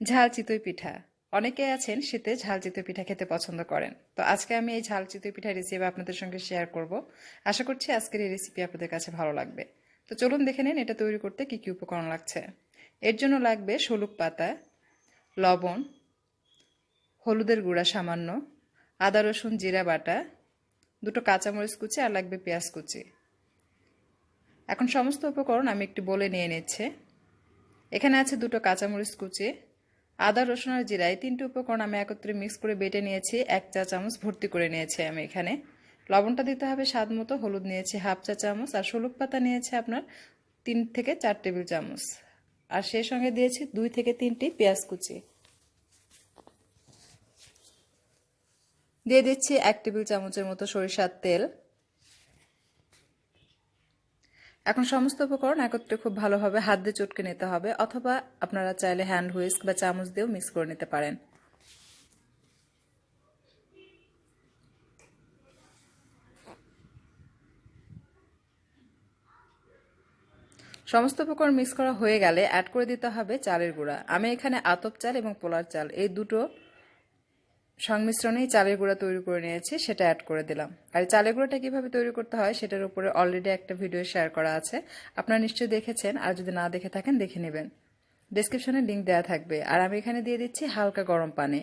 ঝাল চিতই পিঠা। অনেকে আছেন শীতে ঝাল চিতই পিঠা খেতে পছন্দ করেন। তো আজকে আমি এই ঝাল চিতই পিঠা রেসিপি আপনাদের সঙ্গে শেয়ার করব। আশা করছি আজকের এই রেসিপি আপনাদের কাছে ভালো লাগবে। তো চলুন দেখে নিন এটা তৈরি করতে কি কি উপকরণ লাগছে। এর জন্য লাগবে শলুক পাতা, লবণ, হলুদের গুঁড়া সামান্য, আদা, রসুন, জিরা, বাটা, দুটো কাঁচামরিচ কুচি আর লাগবে পেঁয়াজ কুচি। এখন সমস্ত উপকরণ আমি একটু বলে নিয়ে নিচ্ছে। এখানে আছে দুটো কাঁচামরিচ কুচি আদা, রসুন আর জিরা, এই তিনটি উপকরণ আমি একত্রে মিক্স করে বেটে নিয়েছি, এক চা চামচ ভর্তি করে নিয়েছি আমি এখানে। লবণটা দিতে হবে স্বাদ মতো, হলুদ নিয়েছি হাফ চা চামচ, আর শলুক পাতা নিয়েছি আপনার তিন থেকে চার টেবিল চামচ। আর সেই সঙ্গে দিয়েছি দুই থেকে তিনটি পেঁয়াজ কুচি। দিয়ে দিচ্ছি এক টেবিল চামচের মতো সরিষার তেল। এখন সমস্ত উপকরণ একত্রে খুব ভালোভাবে হাত দিয়ে চটকে নিতে হবে, অথবা আপনারা চাইলে হ্যান্ড হুইস্ক বা চামচ দিয়েও মিক্স করে নিতে পারেন। সমস্ত উপকরণ মিক্স করা হয়ে গেলে অ্যাড করে দিতে হবে চালের গুঁড়া। আমি এখানে আতপ চাল এবং পোলার চাল, এই দুটো সংমিশ্রণেই চালের গুঁড়া তৈরি করে নিয়েছি, সেটা অ্যাড করে দিলাম। আর চালের গুঁড়াটা কীভাবে তৈরি করতে হয়, সেটার উপরে অলরেডি একটা ভিডিও শেয়ার করা আছে। আপনারা নিশ্চয়ই দেখেছেন, আর যদি না দেখে থাকেন, দেখে নেবেন। ডিসক্রিপশনে লিঙ্ক দেওয়া থাকবে। আর আমি এখানে দিয়ে দিচ্ছি হালকা গরম পানি।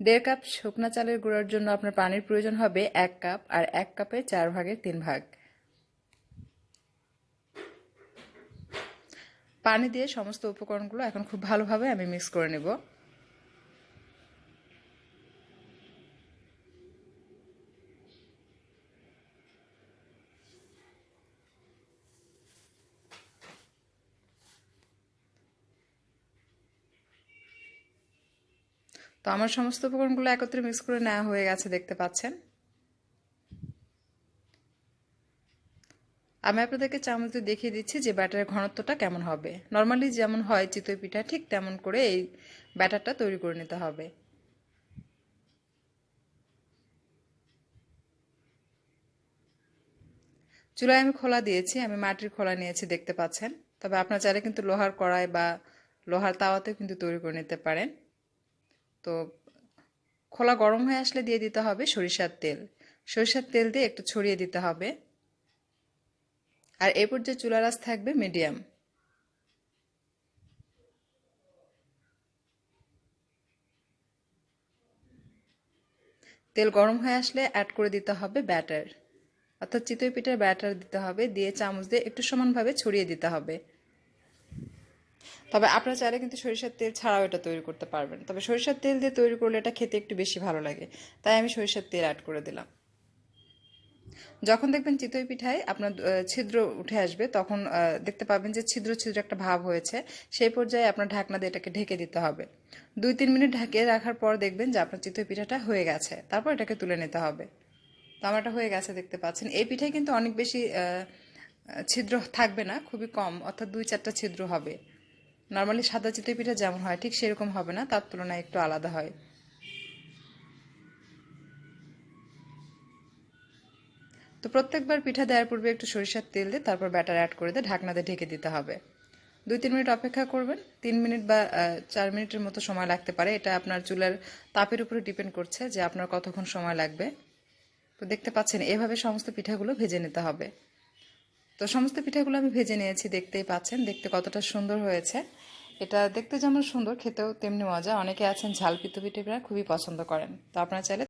দেড় কাপ শুকনা চালের গুঁড়ার জন্য আপনার পানির প্রয়োজন হবে এক কাপ আর এক কাপে চার ভাগের তিন ভাগ। পানি দিয়ে সমস্ত উপকরণগুলো এখন খুব ভালোভাবে আমি মিক্স করে নেব। তো আমার সমস্ত উপকরণগুলো একত্রে মিক্স করে নেওয়া হয়ে গেছে, দেখতে পাচ্ছেন। আমি আপনাদেরকে চামচ দিয়ে দেখিয়ে দিচ্ছি যে ব্যাটারের ঘনত্বটা কেমন হবে। নর্মালি যেমন হয় চিতই পিঠা, ঠিক তেমন করে এই ব্যাটারটা তৈরি করে নিতে হবে। চুলায় আমি খোলা দিয়েছি, আমি মাটির খোলা নিয়েছি, দেখতে পাচ্ছেন। তবে আপনার চাইলে কিন্তু লোহার কড়াই বা লোহার তাওয়াতেও কিন্তু তৈরি করে নিতে পারেন। তো খোলা গরম হয়ে আসলে দিয়ে দিতে হবে সরিষার তেল। সরিষার তেল দিয়ে একটু ছড়িয়ে দিতে হবে। আর এরপর যে চুলা রাস থাকবে মিডিয়াম। তেল গরম হয়ে আসলে অ্যাড করে দিতে হবে ব্যাটার অর্থাৎ চিতই পিঠার ব্যাটার দিতে হবে। দিয়ে চামচ দিয়ে একটু সমানভাবে ছড়িয়ে দিতে হবে। তবে আপনারা চাইলে কিন্তু সরিষার তেল ছাড়াও এটা তৈরি করতে পারবেন। তবে সরিষার তেল দিয়ে তৈরি করলে এটা খেতে একটু বেশি ভালো লাগে। তাই আমি সরিষার তেল অ্যাড করে দিলাম। যখন দেখবেন চিতই পিঠায় আপনার ছিদ্র উঠে আসবে, তখন দেখতে পাবেন যে ছিদ্র ছিদ্র একটা ভাব হয়েছে। সেই পর্যায়ে আপনার ঢাকনা দিয়ে এটাকে ঢেকে দিতে হবে। দুই তিন মিনিট ঢেকে রাখার পর দেখবেন যে আপনার চিতই পিঠাটা হয়ে গেছে। তারপর এটাকে তুলে নিতে হবে। তো আমার এটা হয়ে গেছে দেখতে পাচ্ছেন। এই পিঠায় কিন্তু অনেক বেশি ছিদ্র থাকবে না, খুবই কম, অর্থাৎ দুই চারটা ছিদ্র হবে। নর্মালি সাদা চিতই পিঠা যেমন হয়, ঠিক সেরকম হবে না, তার তুলনায় একটু আলাদা হয়। তো প্রত্যেকবার পিঠা দেওয়ার পূর্বে একটু সরিষার তেল দিয়ে তারপর ব্যাটার অ্যাড করে দিয়ে ঢাকনা দিয়ে ঢেকে দিতে হবে। দুই তিন মিনিট অপেক্ষা করবেন, তিন মিনিট বা চার মিনিটের মতো সময় লাগতে পারে। এটা আপনার চুলার তাপের উপরে ডিপেন্ড করছে যে আপনার কতক্ষণ সময় লাগবে। তো দেখতে পাচ্ছেন, এভাবে সমস্ত পিঠাগুলো ভেজে নিতে হবে। তো সমস্ত পিঠাগুলো আমি ভেজে নিয়েছি, দেখতেই পাচ্ছেন, দেখতে কতটা সুন্দর হয়েছে। এটা দেখতে যেমন সুন্দর, খেতেও তেমনি মজা। অনেকে আছেন ঝাল পিতু পিঠে খুবই পছন্দ করেন। তো আপনারা চাইলে